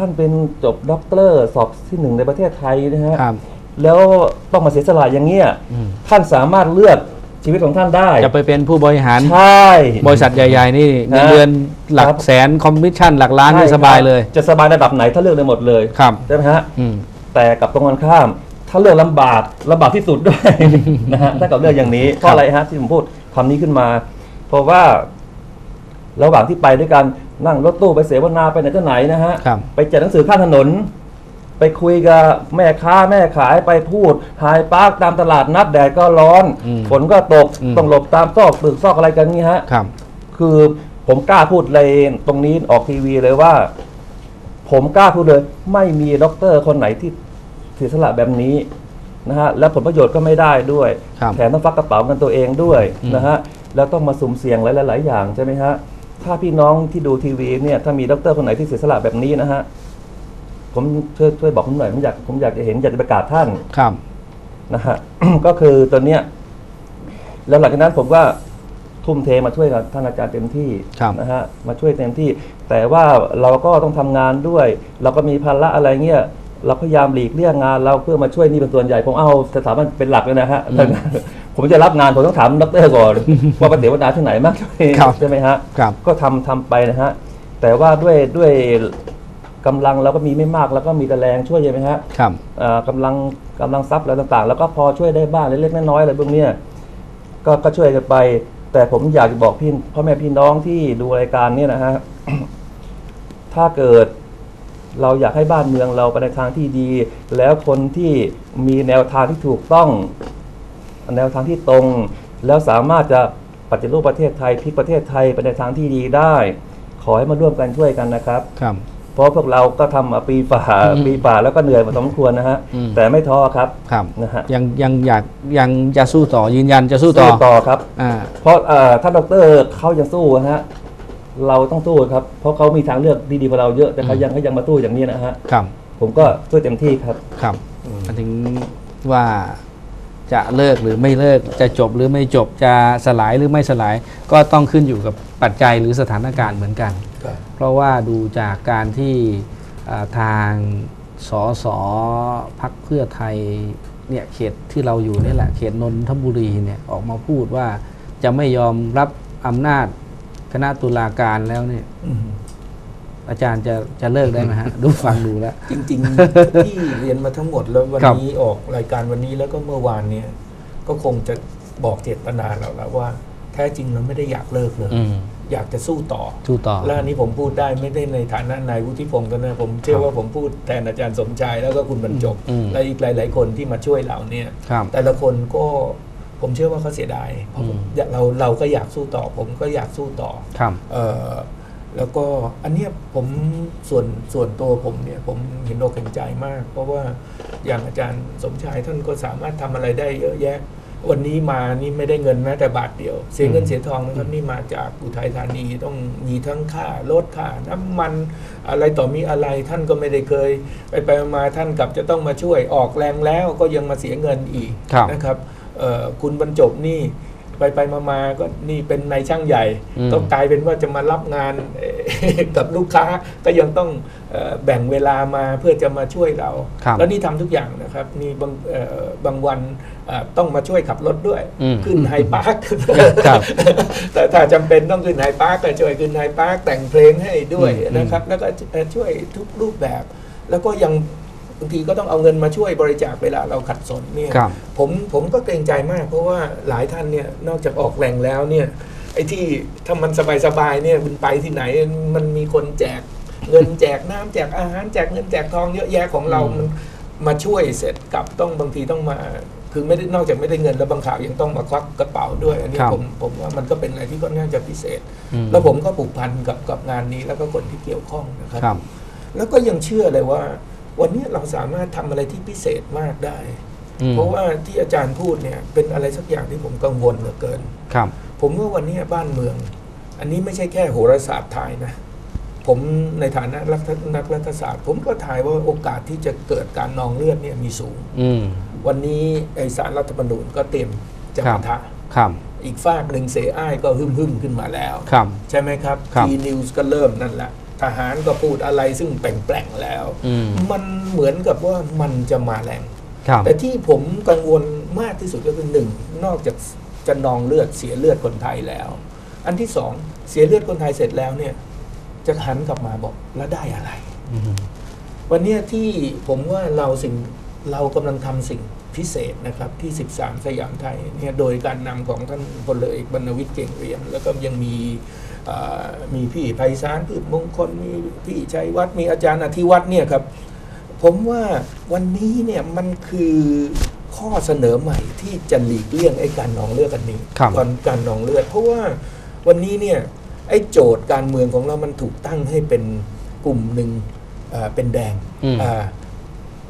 ท่านเป็นจบด็อกเตอร์สอบที่หนึ่งในประเทศไทยนะฮะครับ แล้วต้องมาเสียสละอย่างเงี้ยอืม ท่านสามารถเลือกชีวิตของท่านได้จะไปเป็นผู้บริหาร ใช่ บริษัทใหญ่ ๆ นี่เงินฮะเดือนหลัครักบ แสนคอมมิชชั่นหลักล้านนี่ใช่สบายครับเลยจะสบายระดับไหนถ้าเลือกได้หมดเลยครับ ใช่ไหมฮะ อืม แต่กับตรงกันข้าม ถ้าเลือกลำบากลำบากที่สุดด้วย นะฮะถ้ากับเลือกอย่างนี้เพราะอะไรฮะที่ผมพูดคำนี้ขึ้นมา เพราะว่า ระหว่างที่ไปด้วยกันนั่งรถตู้ไปเสวนาไปไหนต่อไหนนะฮะ ครับ ไปแจกหนังสือข้างถนน ไปคุยกับแม่ค้าแม่ขายไปพูดหายปาร์กตามตลาดนัดแดดก็ร้อนอืมฝนก็ตกอืม ต้องหลบตามซอกตึกซอกอะไรกันนี้ฮะ ครับ คือผมกล้าพูดเลยตรงนี้ออกทีวีเลยว่า ผมกล้าพูดเลย ไม่มีด็อกเตอร์คนไหนที่เสียสละแบบนี้นะฮะและผลประโยชน์ก็ไม่ได้ด้วยครับแถมต้องฟักกระเป๋ากันตัวเองด้วยอืม นะฮะแล้วต้องมาสุ่มเสี่ยงหลายๆอย่างใช่ไหมฮะ ถ้าพี่น้องที่ดูทีวีเนี่ยถ้ามีด็อกเตอร์คนไหนที่เสียสละแบบนี้นะฮะผมช่วยช่วยบอกผมหน่อยผมอยากผมอยากจะเห็นอยากจะประกาศท่านครับนะฮะ ก็คือตอนเนี้ยแล้วหลังจากนั้นผมก็ทุ่มเทมาช่วยกับท่านอาจารย์เต็มที่ครับนะฮะมาช่วยเต็มที่ แต่ว่าเราก็ต้องทำงานด้วย เราก็มีภาระอะไรเงี้ยเราพยายามหลีกเลี่ยงงานเราเพื่อมาช่วยนี่เป็นส่วนใหญ่ผมเอาสถาบันเป็นหลักเลยนะฮะ ผมจะรับงานผมต้องถามดรก่อนว่าปฏิวัตินาที่ไหนมากครับใช่ไหมฮะครับก็ทำทำไปนะฮะแต่ว่าด้วยด้วยกำลังเราก็มีไม่มากแล้วก็มีแต่แรงช่วยใช่ไหมฮะครับเอ่อกำลังกำลังทรัพย์อะไรต่างๆ แล้วก็พอช่วยได้บ้างเล็กๆน้อยๆอะไรพวกเนี้ยก็ก็ช่วยกันไป แต่ผมอยากจะบอกพี่พ่อแม่พี่น้องที่ดูรายการเนี้นะฮะถ้าเกิดเราอยากให้บ้านเมืองเราไปในทางที่ดี แล้วคนที่มีแนวทางที่ถูกต้อง แนวทางที่ตรง แล้วสามารถจะปฏิรูปประเทศไทยพลิกประเทศไทยไปในทางที่ดีได้ ขอให้มาร่วมกันช่วยกันนะครับ ครับ เพราะพวกเราก็ทำมาปีฝ่าอืมปีฝ่าแล้วก็เหนื่อยพอสมควรนะฮะอืม แต่ไม่ท้อครับครับนะฮะยังยังอยากยังจะสู้ต่อยืนยันจะสู้ต่อสู้ต่อครับ อ่า เพราะเอ่อถ้าดอกเตอรเขายังสู้นะฮะเราต้องสู้ครับ เพราะเขามีทางเลือกดีๆกว่าเราเยอะแต่เขาอืมยังเขายังมาสู้อย่างนี้นะฮะ ครับผมก็ช่วยเต็มที่ครับ ครับมาถึงว่า จะเลิกหรือไม่เลิกจะจบหรือไม่จบจะสลายหรือไม่สลาย ก็ต้องขึ้นอยู่กับปัจจัยหรือสถานการณ์เหมือนกัน เพราะว่าดูจากการที่อ่าทางสอสอพักเพื่อไทยเนี่ยเขตที่เราอยู่นี่แหละเขตนนทบุรีเนี่ยออกมาพูดว่าจะไม่ยอมรับอำนาจคณะตุลาการแล้วเนี่ย อาจารย์จะจะเลิกได้ไหมฮะ ดูฟังดูแล้ว จริงๆ ที่เรียนมาทั้งหมดแล้ววันครับ นี้ออกรายการวันนี้แล้วก็เมื่อวานเนี่ย ก็คงจะบอกเจตนาเราแล้วว่า แท้จริงเราไม่ได้อยากเลิกเลย อืมอยากจะสู้ต่อ สู้ต่อ และอันนี้ผมพูดได้ไม่ได้ในฐานะนายวุฒิพงศ์ก็นะผมเชื่คอรับว่าผมพูดแทนอาจารย์สมชายแล้วก็คุณบรรจบอืม และอีกหลาย ๆ คนที่มาช่วยเราเนี่ย ครับ แต่ละคนก็ผมเชื่อว่าเขาเสียดายเพราะผมอืมอยากเราเราก็อยากสู้ต่อ ผมก็อยากสู้ต่อ ครับ เอ่อ แล้วก็อันเนี้ยผมส่วนส่วนตัวผมเนี่ยผมเห็นอกเห็นใจมาก เพราะว่าอย่างอาจารย์สมชายท่านก็สามารถทำอะไรได้เยอะแยะ วันนี้มานี่ไม่ได้เงินแม้แต่บาทเดียว เสียเงินเสียทองนะครับนี่มาจากอุทัยธานีต้องมีทั้งค่ารถค่าน้ำมันอะไรต่อมีอะไรท่านก็ไม่ได้เคย ไปไปมาท่านกลับจะต้องมาช่วยออกแรงแล้วก็ยังมาเสียเงินอีกครับนะครับเอ่อคุณบรรจบนี่ ไปไปมามาก็นี่เป็นนายช่างใหญ่อืมต้องกลายเป็นว่าจะมารับงานเอ่อกับลูกค้าก็ยังต้องเอ่อแบ่งเวลามาเพื่อจะมาช่วยเราครับแล้วนี่ทำทุกอย่างนะครับนี่บางเอ่อบางวันเอ่อต้องมาช่วยขับรถด้วยอืมขึ้นไฮพาร์คครับแต่ถ้าจำเป็นต้องขึ้นไฮพาร์คก็ช่วยขึ้นไฮพาร์คแต่งเพลงให้ด้วยอืมนะครับ แล้วก็เอ่อช่วยทุกรูปแบบ แล้วก็ยัง บางทีก็ต้องเอาเงินมาช่วยบริจาคเวลาเราขัดสนเนี่ยครับ ผมผมก็เกรงใจมาก เพราะว่าหลายท่านเนี่ยนอกจากออกแรงแล้วเนี่ยไอ้ที่ถ้ามันสบายๆเนี่ยคุณไปที่ไหนมันมีคนแจก เงินแจกน้ำแจกอาหารแจกเงินแจกทองเยอะแยะของเราอืมมันมาช่วยเสร็จกลับต้องบางทีต้องมา คือไม่ได้นอกจากไม่ได้เงินแล้วบางข่าวยังต้องมาควักกระเป๋าด้วย อันนี้ครับ ผมผมว่ามันก็เป็นอะไรที่ค่อนข้างจะพิเศษ อืมแล้วผมก็ผูกพันกับกับงานนี้แล้วก็คนที่เกี่ยวข้องนะครับ ครับ แล้วก็ยังเชื่อเลยว่า วันนี้เราสามารถทำอะไรที่พิเศษมากได้อืมเพราะว่าที่อาจารย์พูดเนี่ยเป็นอะไรสักอย่างที่ผมกังวลเหลือเกิน ครับ ผมว่าวันนี้บ้านเมือง อันนี้ไม่ใช่แค่โหราศาสตร์ไทยนะผมในฐานะนักนักรัฐศาสตร์ ผมก็ทายว่าโอกาสที่จะเกิดการนองเลือดเนี่ยมีสูงอืมวันนี้ไอสารรัฐธรรมนูญก็เตรียมจะครับปะทะครับอีกฝากหนึ่งเสอ้ายก็หึ่มหึมๆขึ้นมาแล้วครับใช่ไหมครับครับทีนิวส์ก็เริ่มนั่นแหละ ทหารก็พูดอะไรซึ่งแปลงๆแล้วอืมมันเหมือนกับว่ามันจะมาแรงครับแต่ที่ผมกังวลมากที่สุดก็คือหนึ่งนอกจากจะนองเลือดเสียเลือดคนไทยแล้ว อันที่สองเสียเลือดคนไทยเสร็จแล้วเนี่ย จะหันกลับมาบอกแล้วได้อะไรอืมวันเนี้ยที่ผมว่าเราสิ่งเรากำลังทำสิ่งพิเศษนะครับที่ 13 สยามไทยเนี่ยโดยการนำของท่านพลเรือเอกบรรณวิทย์เก่งเรียม แล้วก็ยังมีเอ่อ มีพี่ไพศาลพืชมงคลมีพี่ชัยวัฒน์มีอาจารย์อธิวัฒน์เนี่ยครับ ผมว่าวันนี้เนี่ยมันคือข้อเสนอใหม่ที่จะหลีกเลี่ยงไอ้การนองเลือดกันนี้ครับการการนองเลือด เพราะว่าวันนี้เนี่ยไอ้โจทย์การเมืองของเรามันถูกตั้งให้เป็นกลุ่มหนึ่งเอ่อเป็นแดงอืมอ่า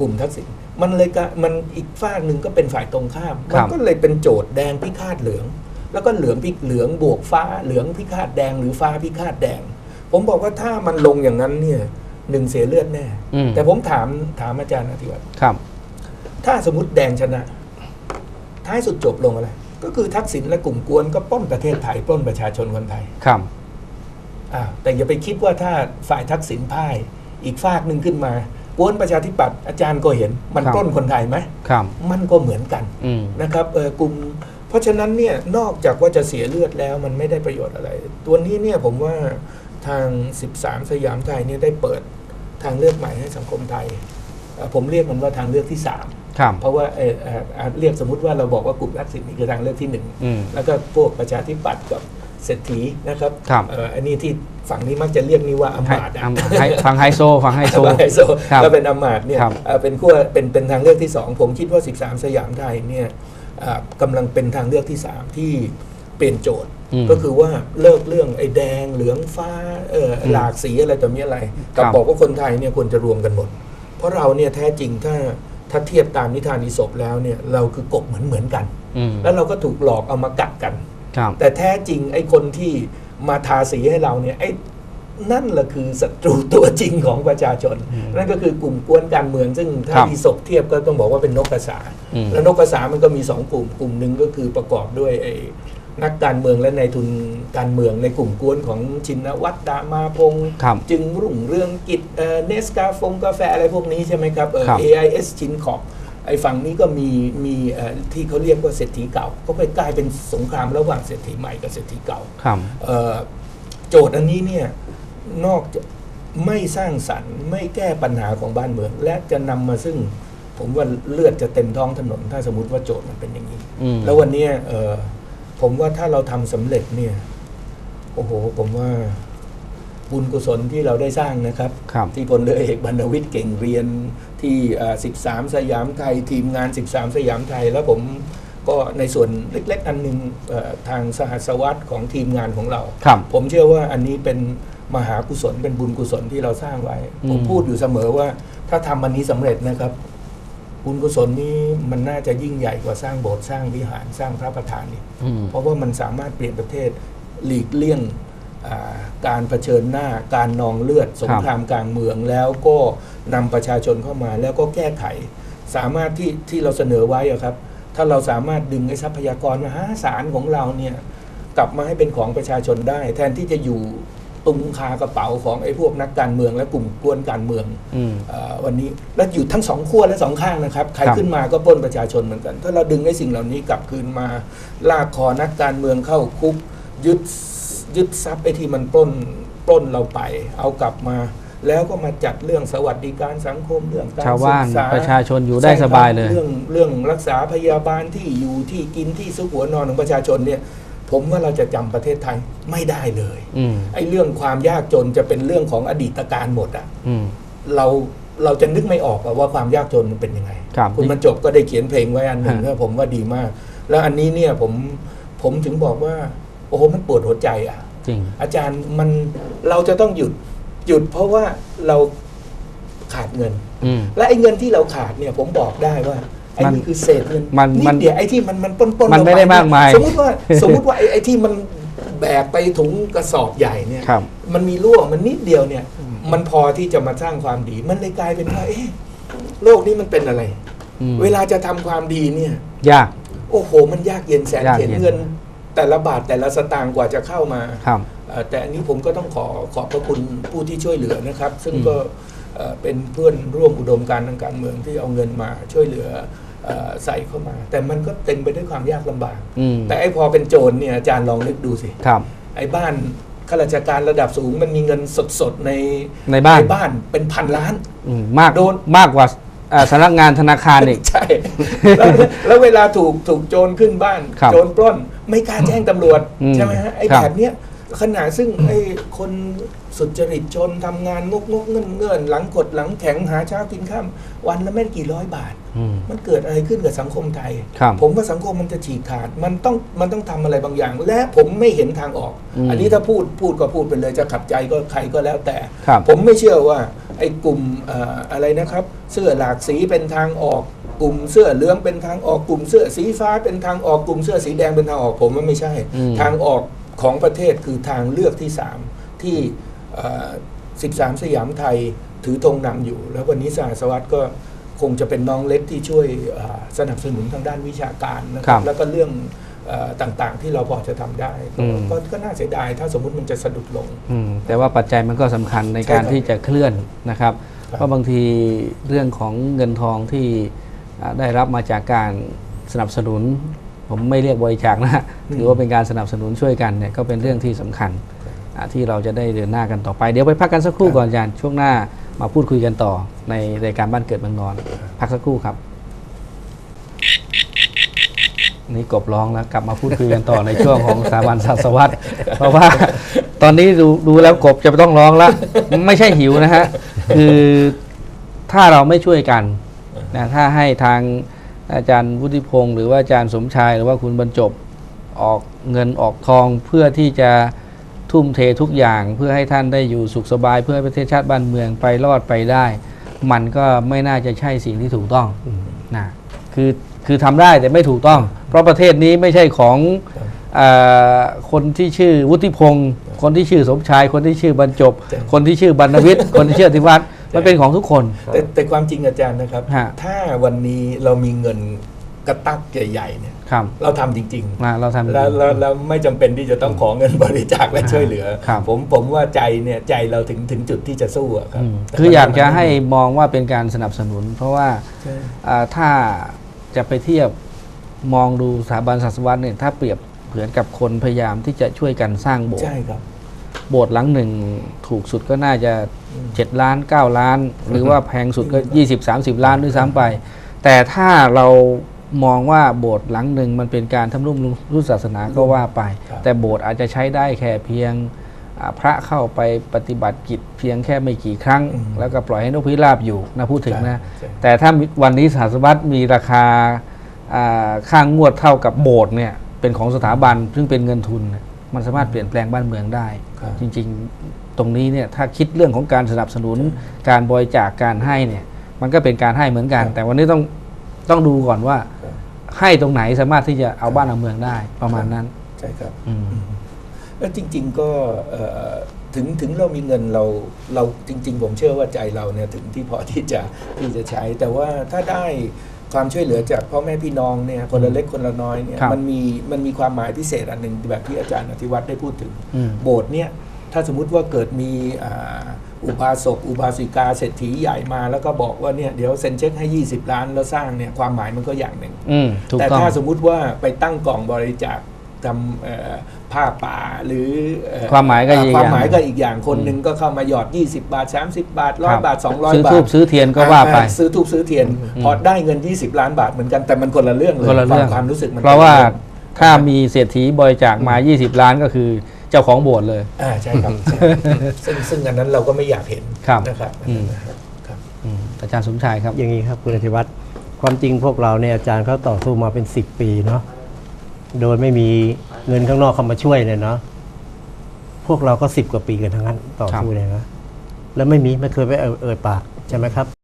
กลุ่มทักษิณมันเลยกะมันอีกฝากหนึ่งก็เป็นฝ่ายตรงข้ามครัมับก็เลยเป็นโจทย์แดงพิฆาตเหลือง แล้วก็เหลืองพิเหลืองบวกฟ้าเหลืองพิฆาตแดง หรือฟ้าพิฆาตแดง ผมบอกว่าถ้ามันลงอย่างนั้นเนี่ยหนึ่งเสียเลือดแน่อืมแต่ผมถามถามอาจารย์อธิวัตรครับ ถ้าสมมติแดงชนะ ท้ายสุดจบลงอะไร ก็คือทักษิณและกลุ่มกวนก็ปล้นประเทศไทยปล้นประชาชนคนไทยครับอ้าวแต่อย่าไปคิดว่าถ้าฝ่ายทักษิณพ่าย อีกฝากหนึ่งขึ้นมากวนประชาธิปัตย์อาจารย์ก็เห็น มันครับปล้นคนไทยไหมครับมันก็เหมือนกันอืมนะครับเออกลุ่ม เพราะฉะนั้นเนี่ยนอกจากว่าจะเสียเลือดแล้วมันไม่ได้ประโยชน์อะไร ตัวนี้เนี่ยผมว่าทาง 13 สยามไทยเนี่ยได้เปิดทางเลือกใหม่ให้สังคมไทยเอ่อผมเรียกมันว่าทางเลือกที่3ครับเพราะว่าเอ่อเอ่ออะเรียกสมมุติว่าเราบอกว่ากลุ่มทักษิณนี่คือทางเลือกที่หนึ่งอืมแล้วก็พวกประชาธิปัตย์กับเศรษฐีนะครับครับเอ่ออันนี้ที่ฝั่งนี้มักจะเรียกนี่ว่าอำให้มาตย์อะอำให้ฟังไฮโซฟังไฮโซไฮโซครับก็เป็นอำมาตย์เนี่ยครับเอ่อเป็นขั้วเป็นเป็นทางเลือกที่สองผมคิดว่า 13 สยามไทยเนี่ยอ่า กำลังเป็นทางเลือกที่ 3 ที่เปลี่ยนโจทย์อืมก็คือว่าเลิกเรื่องไอ้แดงเหลืองฟ้าเออหลากสีอะไรต่อมีอะไรกับครับบอกว่าคนไทยเนี่ยควรจะรวมกันหมด เพราะเราเนี่ยแท้จริงถ้าถ้าเทียบตามนิทานอีสปแล้วเนี่ยเราคือกบเหมือนเหมือนกันอืมแล้วเราก็ถูกหลอกเอามากัดกันครับแต่แท้จริงไอ้คนที่มาทาสีให้เราเนี่ยไอ้ นั่นแหละคือศัตรูตัวจริงของประชาชนอืมนั่นก็คือกลุ่มกวนการเมือง ซึ่งถ้าครับมีศพเทียบก็ต้องบอกว่าเป็นนกกระสาอืมแล้วนกกระสามันก็มีสองกลุ่ม กลุ่มหนึ่งก็คือประกอบด้วยไอ้นักการเมืองและนายทุนการเมืองในกลุ่มกวนของชินวัตรดามาพงษ์ครับจึงรุ่งเรืองกิจเอ่อเนสกาฟงกาแฟอะไรพวกนี้ใช่ไหมครับเอ่อครับ AIS ชินขอบไอ้ฝั่งนี้ก็มีมีเอ่อที่เขาเรียกว่าเศรษฐีเก่า ก็ไปกลายเป็นสงครามระหว่างเศรษฐีใหม่กับเศรษฐีเก่าครับเอ่อโจทย์อันนี้เนี่ย นอกจากไม่สร้างสรรค์ ไม่แก้ปัญหาของบ้านเมือง และจะนำมาซึ่ง ผมว่าเลือดจะเต็มท้องถนน ถ้าสมมติว่าโจทย์มันเป็นอย่างนี้อืมแล้ววันเนี้ยเอ่อผมว่าถ้าเราทำสำเร็จเนี่ยโอ้โห ผมว่าบุญกุศลที่เราได้สร้างนะครับครับที่พลเรือเอกบรรณวิทย์เก่งเรียนที่เอ่อ13 สยามไทย ทีมงาน 13 สยามไทย แล้วผม ก็ในส่วนเล็ก ๆ อันหนึงเอ่อทางสหัสวัตของทีมงานของเราครับผมเชื่อว่าอันนี้เป็นมหากุศลเป็นบุญกุศลที่เราสร้างไว้อืมผมพูดอยู่เสมอว่าถ้าทำอันนี้สำเร็จนะครับ บุญกุศลนี้มันน่าจะยิ่งใหญ่กว่าสร้างโบสถ์สร้างวิหารสร้างพระประธานนี่อืมเพราะว่ามันสามารถเปลี่ยนประเทศหลีกเลี่ยงอ่าการเผชิญหน้าการนองเลือดสงครามกลางเมืองแล้วก็นำประชาชนเข้ามาแล้วก็แก้ไข สามารถที่ที่เราเสนอไว้อะครับ ถ้าเราสามารถดึงไอ้ทรัพยากรมหาศาลของเราเนี่ยกลับมาให้เป็นของประชาชนได้ แทนที่จะอยู่ตุงคากระเป๋าของไอ้พวกนักการเมืองและกลุ่มกวนการเมืองอืมเอ่อวันนี้แล้วอยู่ทั้งสองขั้วและสองข้างนะครับใครครับขึ้นมาก็ปล้นประชาชนเหมือนกัน ถ้าเราดึงไอ้สิ่งเหล่านี้กลับคืนมาลากคอนักการเมืองเข้าคุกยึดยึดทรัพย์ไอ้ที่มันปล้นปล้นเราไป เอากลับมา แล้วก็มาจัดเรื่องสวัสดิการสังคมเรื่องการชาวบ้านศึกษประชาชนอยู่ได้สบายเลย เรื่องเรื่องรักษาพยาบาลที่อยู่ที่กินที่ซุกหัวนอนของประชาชนเนี่ย ผมว่าเราจะจำประเทศไทยไม่ได้เลยอืมไอ้เรื่องความยากจนจะเป็นเรื่องของอดีตการหมดอะอืมเราเราจะนึกไม่ออกอะว่าความยากจนมันเป็นยังไงครับคุณบรรจบก็ได้เขียนเพลงไว้อันหนึ่งฮะก็ผมว่าดีมาก แล้วอันนี้เนี่ยผมผมถึงบอกว่า โอ้โหมันปวดหัวใจอะจริงอาจารย์มันเราจะต้องหยุด หยุดเพราะว่าเราขาดเงิน อืม และไอ้เงินที่เราขาดเนี่ยผมบอกได้ว่าไอ้มันนี่คือเศษเงินมันนิมัดนเดียวไอ้ที่มันมันปนปนมันไม่ได้มากมายสมมติว่าสมมติว่าไอ้ไอ้ที่มันแบกไปถุงกระสอบใหญ่เนี่ย ครับ มันมีรั่วมันนิดเดียวเนี่ย มันพอที่จะมาสร้างความดี มันเลยกลายเป็นว่าเอ๊ะโลกนี้มันเป็นอะไร อืมเวลาจะทำความดีเนี่ย ยาก โอ้โห มันยากเย็นแสนยากเข็นเย็น เงิน แต่ละบาทแต่ละสตางค์กว่าจะเข้ามา ครับเอ่อ แต่อันนี้ผมก็ต้องขอขอบพระคุณผู้ที่ช่วยเหลือนะครับ ซึ่งก็เอ่อเป็นเพื่อนร่วมอุดมการณ์ทางการเมืองที่เอาเงินมาช่วยเหลือเอ่อใส่เข้ามา แต่มันก็เต็มไปด้วยความยากลำบากอืมแต่ไอ้พอเป็นโจรเนี่ยอาจารย์ลองนึกดูสิครับไอ้บ้านข้าราชการระดับสูงมันมีเงินสดๆในในบ้านบ้านเป็นพันล้านอืมมากโดนมากกว่าอ่าสำนักงานธนาคารอีกใช่แล้วแล้วเวลาถูกถูกโจรขึ้นบ้านครับโจรปล้น ไม่กล้าแจ้งตำรวจอืมใช่ไหมฮะไอ้ครับแบบเนี้ย ขนาดซึ่งไอ้คนสุจริตชนทำงานงกงกเงื่อนเงื่อนหลังกดหลังแข็งหาเช้ากินข้ามวันละไม่กี่ร้อยบาทอืมมันเกิดอะไรขึ้นกับสังคมไทยครับผมว่าสังคมมันจะฉีกขาด มันต้องมันต้องทำอะไรบางอย่าง และผมไม่เห็นทางออกอืมอันนี้ถ้าพูดพูดก็พูดไปเลยจะขับใจก็ใครก็แล้วแต่ครับผมไม่เชื่อว่าไอ้กลุ่มเอ่ออะไรนะครับ เสื้อหลากสีเป็นทางออกกลุ่มเสื้อเหลืองเป็นทางออกกลุ่มเสื้อสีฟ้าเป็นทางออกกลุ่มเสื้อสีแดงเป็นทางออกผมว่าไม่ใช่อืมทางออก ของประเทศคือทางเลือกที่สามที่เอ่อ13 สยามไทยถือธงนำอยู่ แล้ววันนี้สหสวัสดิ์ก็คงจะเป็นน้องเล็กที่ช่วยเอ่อสนับสนุนทางด้านวิชาการนะคครัรับบแล้วก็เรื่องเอ่อต่างๆ ที่เราพอจะทำได้ก็อืมก็ก็น่าเสียดายถ้าสมมุติมันจะสะดุดลงอืมแต่ว่าปัจจัยมันก็สำคัญในการใช่ครับที่จะเคลื่อนนะครับครับ เพราะบางทีเรื่องของเงินทองที่อ่าได้รับมาจากการสนับสนุน ผมไม่เรียกบริจาคนะถือว่าเป็นการสนับสนุนช่วยกันเนี่ยก็เป็นเรื่องที่สำคัญอ่าที่เราจะได้เดินหน้ากันต่อไป เดี๋ยวไปพักกันสักครู่ก่อนอาจารย์ช่วงหน้ามาพูดคุยกันต่อในรายการบ้านเกิดเมืองนอน พักสักครู่ครับ นี่กบร้องแล้วกลับมาพูดคุยกันต่อในช่วงของสถาบันศาสวัตเพราะว่าตอนนี้ดูดูแล้วกบจะต้องร้องละไม่ใช่หิวนะฮะ คือถ้าเราไม่ช่วยกันนะถ้าให้ทาง อาจารย์วุฒิพงศ์หรือว่าอาจารย์สมชายหรือว่าคุณบรรจบออกเงินออกทองเพื่อที่จะทุ่มเททุกอย่างเพื่อให้ท่านได้อยู่สุขสบาย เพื่อให้ประเทศชาติบ้านเมืองไปรอดไปได้ มันก็ไม่น่าจะใช่สิ่งที่ถูกต้องนะคือคือทำได้แต่ไม่ถูกต้อง เพราะประเทศนี้ไม่ใช่ของอคนที่ชื่อวุฒิพงศ์คนที่ชื่อสมชาย คนที่ชื่อบรรจบ คนที่ชื่อบรรณวิทย์คนที่ชื่ออธิวัฒน์ มันเป็นของทุกคน แต่แต่ความจริงอาจารย์นะครับ ฮะ ถ้าวันนี้เรามีเงินกระตักใหญ่ๆเนี่ย ครับเราทำจริงนะเราทำๆแล้วแล้วแล้วไม่จำเป็นที่จะต้องขอเงินบริจาคและช่วยเหลือ ครับผมผมว่าใจเนี่ยใจเราถึงถึงจุดที่จะสู้อะครับอืมแต่คืออยากจะมันให้มองว่าเป็นการสนับสนุน เพราะว่าใช่อ่าถ้าจะไปเทียบมองดูสถาบันศาสวัตเนี่ยถ้าเปรียบเหมือนกับคนพยายามที่จะช่วยกันสร้างโบสถ์ ใช่ครับ โบสถ์หลังหนึ่งถูกสุดก็น่าจะอืม7ล้าน 9 ล้าน หรือว่าแพงสุดก็ 20 30 ล้านด้วยซ้ำไป แต่ถ้าเรามองว่าโบสถ์หลังหนึ่งมันเป็นการทำรุ่มรุ่นศาสนาก็ว่าไปครับแต่โบสถ์อาจจะใช้ได้แค่เพียงอ่าพระเข้าไปปฏิบัติกิจเพียงแค่ไม่กี่ครั้ง แล้วก็ปล่อยให้นกพิราบอยู่นะพูดถึงนะใช่แต่ถ้าวันนี้สถาสวัตมีราคาอ่าค่างวดเท่ากับโบสถ์เนี่ยเป็นของสถาบันซึ่งเป็นเงินทุนเนี่ย มันสามารถเปลี่ยนแปลงบ้านเมืองได้ครับจริงๆ ตรงนี้เนี่ยถ้าคิดเรื่องของการสนับสนุนการบริจาคการให้เนี่ย มันก็เป็นการให้เหมือนกันครับแต่วันนี้ต้องต้องดูก่อนว่าครับให้ตรงไหนสามารถที่จะเอาบ้านเอาเมืองได้ประมาณนั้นใช่ครับอืมแล้วจริง ๆก็เอ่อถึงถึงเรามีเงินเราเราจริง ๆ ผมเชื่อว่าใจเราเนี่ยถึงที่พอที่จะที่จะใช้ แต่ว่าถ้าได้ ความช่วยเหลือจากพ่อแม่พี่น้องเนี่ยคนละเล็กคนละน้อยเนี่ยครับมันมีมันมีความหมายพิเศษอันหนึ่งแบบที่อาจารย์อธิวัตรได้พูดถึง อืม โบสถ์เนี่ยถ้าสมมุติว่าเกิดมีอ่าอุบาสกอุบาสิกาเศรษฐีใหญ่มาแล้วก็บอกว่าเนี่ยเดี๋ยวเซ็นเช็คให้ 20 ล้านแล้วสร้างเนี่ยความหมายมันก็อย่างหนึ่ง อืมถูกแต่ต้อง ถ้าสมมุติว่าไปตั้งกล่องบริจาคทำเอ่อ ผ้าป่าหรือเอ่อความหมายก็อีกความอย่างหมายก็อีกอย่างคนหนึ่งก็เข้ามาหยอด 20 บาท 30 บาทร้อยครับบาท 200ซื้อบาททูบซื้อเทียนก็ว่าไปอ่ซื้อทูบซื้อเทียน พอได้เงิน 20 ล้านบาทเหมือนกันแต่มันคนละเรื่องเลยคนละเรื่องความรู้สึกมันเพราะว่าคนลองถ้ามีเศรษฐีบริจาคมา 20 ล้านก็คือเจ้าของโบสถ์เลยอ่าใช่ครับใช่ซึ่งซึ่งอันนั้นเราก็ไม่อยากเห็นครับนะครับอืมนะครับครับอืมอาจารย์สมชายครับ อย่างนี้ครับคุณอธิวัตรความจริงพวกเราเนี่ยอาจารย์เขาต่อสู้มาเป็นสิบปีเนาะโดยไม่มี เงินข้างนอกเข้ามาช่วยเลยเนาะพวกเราก็สิบกว่าปีกันทั้งนั้นต่อสู้เนี่ยนะแล้วไม่มีไม่เคยไปเอ่ยเอ่ยปากใช่ไหมครับ